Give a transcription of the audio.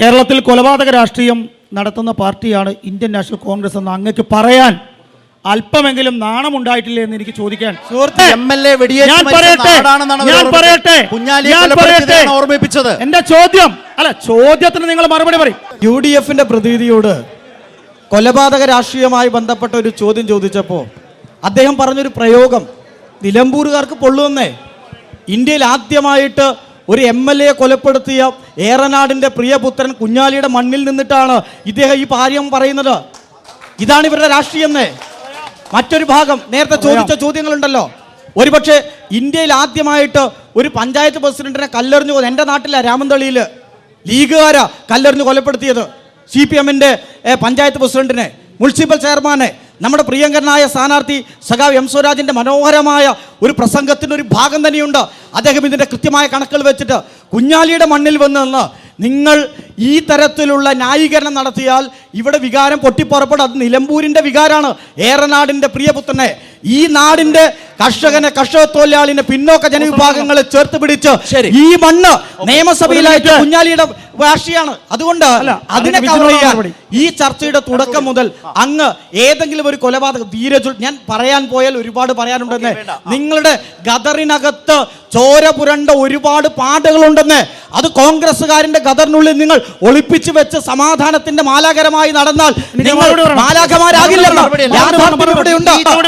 കേരളത്തിൽ കൊലപാതക രാഷ്ട്രീയം നടത്തുന്ന പാർട്ടിയാണ് ഇന്ത്യൻ നാഷണൽ കോൺഗ്രസ് എന്ന് അങ്ങക്ക് പറയാൻ അല്പമെങ്കിലും നാണമുണ്ടായിട്ടില്ല എന്ന് എനിക്ക് ചോദിക്കാൻ. ഞാൻ പറയട്ടെ ഞാൻ പറയട്ടെ ഞാൻ പറയട്ടെ. ഓർമ്മിപ്പിച്ചത്. എന്റെ ചോദ്യം അല്ല ചോദ്യത്തിന് നിങ്ങൾ മറുപടി പറയും. യു ഡി എഫിന്റെ പ്രതിനിധിയോട് കൊലപാതക രാഷ്ട്രീയമായി ബന്ധപ്പെട്ട ഒരു ചോദ്യം ചോദിച്ചപ്പോൾ അദ്ദേഹം പറഞ്ഞൊരു പ്രയോഗം നിലമ്പൂരുകാർക്ക് പൊള്ളുവന്നേ ഇന്ത്യയിൽ ആദ്യമായിട്ട് ഒരു എം എൽ എ കൊലപ്പെടുത്തിയ ഏറനാടിന്റെ പ്രിയപുത്രൻ കുഞ്ഞാലിയുടെ മണ്ണിൽ നിന്നിട്ടാണ് ഇദ്ദേഹം ഈ കാര്യം പറയുന്നത്. ഇതാണ് ഇവരുടെ രാഷ്ട്രീയം മറ്റൊരു ഭാഗം നേരത്തെ ചോദിച്ച ചോദ്യങ്ങളുണ്ടല്ലോ. ഒരുപക്ഷെ ഇന്ത്യയിൽ ആദ്യമായിട്ട് ഒരു പഞ്ചായത്ത് പ്രസിഡന്റിനെ കല്ലെറിഞ്ഞു പോകുന്നത് എന്റെ നാട്ടിലെ രാമന്തളിയിൽ ലീഗുകാരാ കല്ലെറിഞ്ഞു കൊലപ്പെടുത്തിയത്. സി പി എമ്മിന്റെ പഞ്ചായത്ത് പ്രസിഡന്റിനെ മുനിസിപ്പൽ ചെയർമാനെ. നമ്മുടെ പ്രിയങ്കരനായ സ്ഥാനാർത്ഥി സഖാവ് എം സ്വരാജിന്റെ മനോഹരമായ ഒരു പ്രസംഗത്തിന്റെ ഒരു ഭാഗം തന്നെയുണ്ട്. അദ്ദേഹം ഇതിന്റെ കൃത്യമായ കണക്കുകൾ വെച്ചിട്ട് കുഞ്ഞാലിയുടെ മണ്ണിൽ വന്ന് നിന്ന് നിങ്ങൾ ഈ തരത്തിലുള്ള ന്യായീകരണം നടത്തിയാൽ ഇവിടെ വികാരം പൊട്ടിപ്പുറപ്പെടും അത് നിലമ്പൂരിന്റെ വികാരമാണ്. ഏറനാടിന്റെ പ്രിയപുത്രനെ ഈ നാടിന്റെ കർഷകനെ കർഷക തൊഴിലാളിനെ പിന്നോക്ക ജനവിഭാഗങ്ങളെ ചേർത്ത് പിടിച്ച് ഈ മണ്ണ് നിയമസഭയിലായിട്ട് കുഞ്ഞാലിയുടെ ഭാഷയാണ് അതുകൊണ്ട് അതിനെ കവർ ചെയ്യാൻ ഈ ചർച്ചയുടെ തുടക്കം മുതൽ അങ്ങ് ഏതെങ്കിലും ഒരു കൊലപാതകം ധീരജു ഞാൻ പറയാൻ പോയാൽ ഒരുപാട് പറയാനുണ്ടെന്ന്. നിങ്ങളുടെ ഗദറിനകത്ത് ചോര പുരണ്ട ഒരുപാട് പാടുകളുണ്ടെന്ന് അത് കോൺഗ്രസ്സുകാരന്റെ ഗദറിനുള്ളിൽ നിങ്ങൾ ഒളിപ്പിച്ചു വെച്ച് സമാധാനത്തിന്റെ മാലാകരമായി നടന്നാൽ നിങ്ങൾ മാലാഖമാരാകില്ലെന്ന്. യാഥാർത്ഥ്യം ഇവിടെയുണ്ട്.